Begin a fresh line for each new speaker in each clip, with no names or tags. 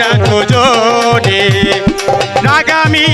ডাকো জোরে। নাগামী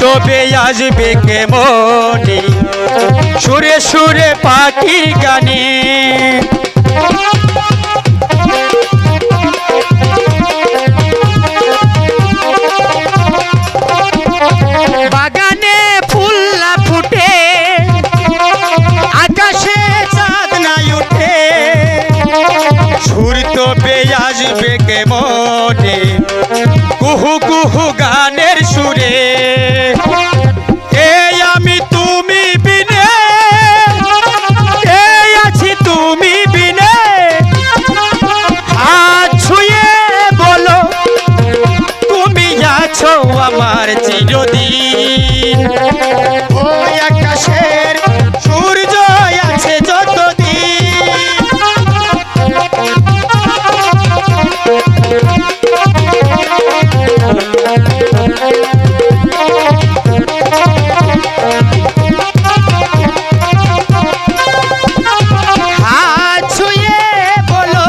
তবে আসবে কেমনে? সুরে সুরে পাখি গানে। বাগানে ফুল্লা ফুটে, আকাশে উঠে। কুহু কুহু গানের ওই আকাশের সূর্য আছে যতদিন। হাত ছুঁয়ে বলো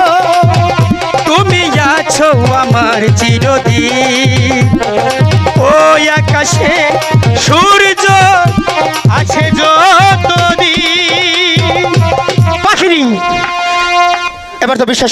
তুমি আছো আমার চিরদিন। আকাশে সূর্য আছে যতদিন। পাখিনি। এবার তো বিশ্বাস